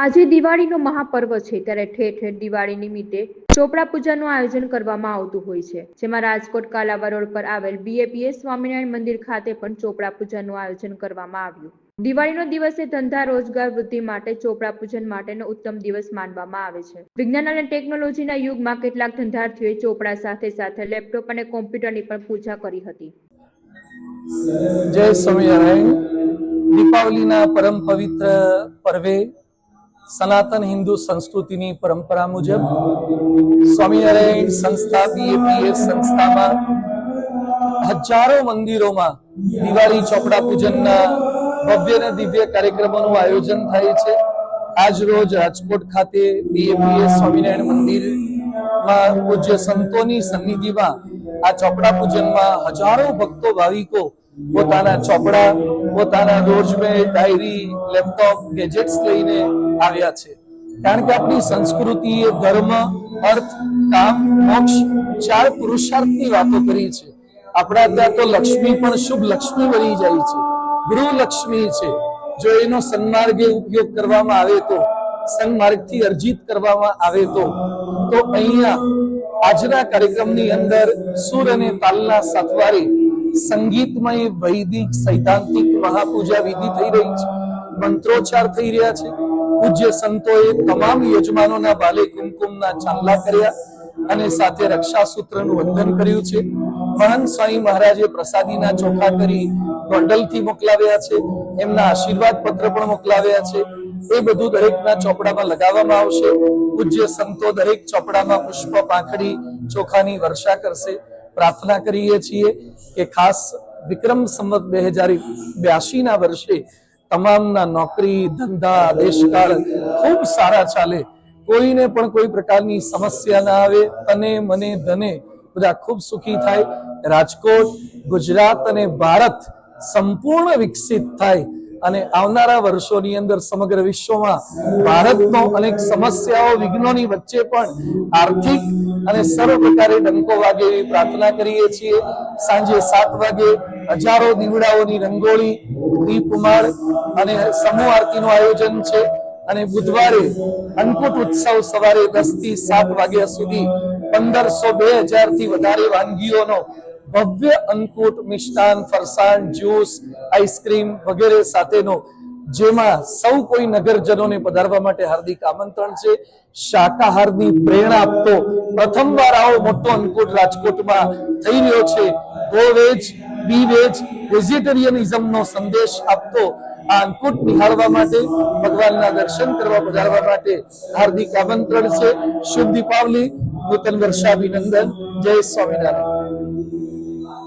આજે દિવાળીનો મહાપર્વ છે, ત્યારે ઠેર ઠેર દિવાળી નિમિત્તે ચોપડા પૂજાનું આયોજન કરવામાં આવતું હોય છે. જેમાં રાજકોટ કાલાવા રોડ પર આવેલ બીએપીએસ સ્વામિનારાયણ મંદિર ખાતે પણ ચોપડા પૂજાનું આયોજન કરવામાં આવ્યું. દિવાળીનો દિવસ ધંધા, રોજગાર વૃદ્ધિ માટે ચોપડા પૂજન માટેનો ઉત્તમ દિવસ માનવામાં આવે છે. વિજ્ઞાન અને ટેકનોલોજીના યુગમાં કેટલાક ધંધાર્થીઓએ ચોપડા સાથે સાથે લેપટોપ અને કોમ્પ્યુટરની પણ પૂજા કરી હતી. જય સ્વામિનારાયણ. દીપાવલીના પરમ પવિત્ર પર્વે સનાતન હિન્દુ સંસ્કૃતિની પરંપરા મુજબ સ્વામિનારાયણ સંસ્થા બીએપીએસ સંસ્થામાં હજારો મંદિરોમાં દિવાળી ચોપડા પૂજનના ભવ્ય અને દિવ્ય કાર્યક્રમોનું આયોજન થાય છે. આજ રોજ રાજકોટ ખાતે બીએપીએસ સ્વામિનારાયણ મંદિરમાં પૂજ્ય સંતોની સન્નિધિમાં આ ચોપડા પૂજનમાં હજારો ભક્તો, ભાવિકો પોતાના ચોપડા, પોતાના રોજમેર ડાયરી, લેપટોપ, ગેજેટ્સ લઈને આવ્યા છે. કારણ કે આપણી સંસ્કૃતિ એ ધર્મ, અર્થ, કામ, મોક્ષ ચાર પુરુષાર્થની વાતો કરી છે. આપણા ત્યાં તો લક્ષ્મી પણ શુભ લક્ષ્મી બની જાય છે. ગૃહ લક્ષ્મી છે. જો એનો સન્માર્ગે ઉપયોગ કરવામાં આવે તો, સન્માર્ગથી અર્જિત કરવામાં આવે તો તો અહીંયા આજના કાર્યક્રમની અંદર સુર અને તાલના સાથવારે સંગીતમય વૈદિક સૈદ્ધાંતિક મહાપૂજા વિધિ થઈ રહી છે. મંત્રોચ્ચાર થઈ રહ્યા છે. પૂજ્ય સંતોએ તમામ યજમાનોના બાલે કુમકુમના ચાંદલા કર્યા અને સાથે રક્ષાસૂત્રનું વંદન કર્યું છે. મહાન સ્વામી મહારાજે પ્રસાદીના ચોખા કરી ગોંડલથી મોકલાવ્યા છે. એમના આશીર્વાદ પત્ર પણ મોકલાવ્યા છે. એ બધું દરેકના ચોપડામાં લગાવવામાં આવશે. પૂજ્ય સંતો દરેક ચોપડામાં પુષ્પ, પાંખડી, ચોખાની વર્ષા કરશે. પ્રાર્થના કરીએ છીએ કે ખાસ વિક્રમ સંવત બે હજાર બ્યાસી ના વર્ષે તમામના નોકરી, ધંધા, દેશકાળ ખૂબ સારા ચાલે. કોઈને પણ કોઈ પ્રકારની સમસ્યા ના આવે, તને, મને, ધને બધા ખૂબ સુખી થાય. રાજકોટ, ગુજરાત અને ભારત સંપૂર્ણ વિકસિત થાય. અને આવનારા વર્ષોની અંદર સમગ્ર વિશ્વમાં ભારતનો અનેક સમસ્યાઓ, વિઘ્નોની વચ્ચે પણ આર્થિક અને સર્વ પ્રકારે ડંકો વાગે એવી પ્રાર્થના કરીએ છીએ. સાંજે સાત વાગે હજારો દીવડાઓની રંગોળી દીપમાળ અને સમૂહ આરતીનું આયોજન છે. અને બુધવારે અન્નકૂટ ઉત્સવ સવારે દસથી સાત વાગ્યા સુધી પંદરસો બે હજારથી વધારે વાનગીઓનો ભવ્ય અંકુટ, મિષ્ટાન, ફરસાણ, જ્યુસ, આઈસ્ક્રીમ વગેરે સાથેનો, જેમાં સૌ કોઈ નગરજનોને પધારવા માટે હાર્દિક આમંત્રણ છે. શાકાહારની પ્રેરણા આપતો પ્રથમવાર આવો મોટો અંકુટ રાજકોટમાં થઈ રહ્યો છે. ગોવેજ બી વેજ વેજીટેરિયનિઝમનો સંદેશ આપતો આ અંકુટ નિહાળવા માટે ભગવાનના દર્શન કરવા પધારવા માટે હાર્દિક આમંત્રણ છે. શુભ દીપાવલી, નૂતન વર્ષાભિનંદન. જય સ્વામિનારાયણ.